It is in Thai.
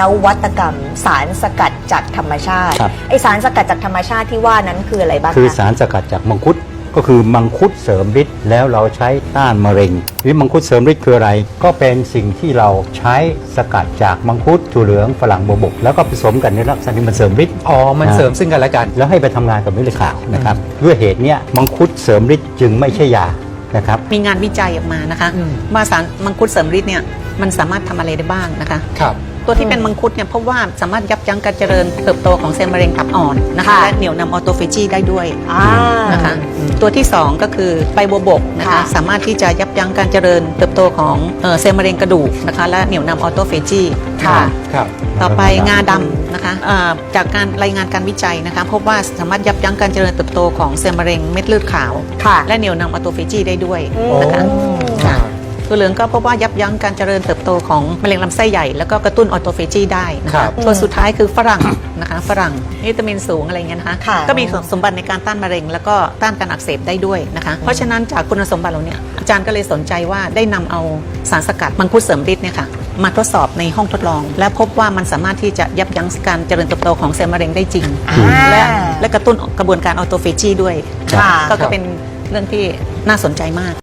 นวัตกรรมสารสกัดจากธรรมชาติครับ ไอสารสกัดจากธรรมชาติที่ว่านั้นคืออะไรบ้างคือคะสารสกัดจากมังคุดก็คือมังคุดเสริมฤทธิ์แล้วเราใช้ต้านมะเร็งหรือมังคุดเสริมฤทธิ์คืออะไร ก็เป็นสิ่งที่เราใช้สกัดจากมังคุดถั่วเหลืองฝรั่งโบวบก แล้วก็ผสมกันในลักษณะที่มันเสริมฤทธิ์ อ๋อ มันเสริมซึ่งกันและกัน แล้วให้ไปทำงานกับเม็ดเลือดขาวนะครับด้วยเหตุเนี้ยมังคุดเสริมฤทธิ์จึงไม่ใช่ยานะครับ มีงานวิจัยออกมานะคะอืมว่าสารมังคุดเสริมฤทธิ์เนี่ยมันสามารถทำอะไรได้บ้างนะคะครับตัวที่เป็นมังคุดเนี่ยพบว่าสามารถยับยั้งการเจริญเติบโตของเซลล์มะเร็งตับอ่อนนะคะค่ะและเหนี่ยวนำออโตเฟจีได้ด้วยอ่านะคะตัวที่ 2 ก็คือใบบัวบกนะคะค่ะสามารถที่จะยับยั้งการเจริญเติบโตของเอ่อเซลล์มะเร็งกระดูกนะคะและเหนี่ยวนำออโตเฟจีค่ะครับต่อไปงาดำนะคะเอ่อจากการรายงานการวิจัยนะคะพบว่าสามารถยับยั้งการเจริญเติบโตของเซลล์มะเร็งเม็ดเลือดขาวค่ะและเหนี่ยวนำออโตเฟจีได้ด้วยอืมนะคะโอ้ค่ะ ตัวเหลืองก็พบว่ายับยั้งการเจริญเติบโตของมะเร็งลำไส้ใหญ่ แล้วก็กระตุ้นออโตเฟจีได้นะครัคะบ ตัวสุดท้ายคือฝรั่งนะคะฝรั่งวิตามินสูงอะไรเงี้ยนะคะค่ะ ก็มีสมบัติในการต้านมะเร็ง แล้วก็ต้านการอักเสบได้ด้วยนะคะเพราะฉะนั้นจากคุณสมบัติเหล่าเนี้อาจารย์ก็เลยสนใจว่าได้นำเอาสารสกัดมังคุดเสริมฤทธิ์เนี่ยค่ะมาทดสอบในห้องทดลอง และพบว่ามันสามารถที่จะยับยั้งการเจริญเติบโตของเซลล์มะเร็งได้จริงอ่าและและกระตุ้นกระบวนการออโตเฟจีด้วยค่ะ ก็ก็เป็นเรื่องที่น่าสนใจมาก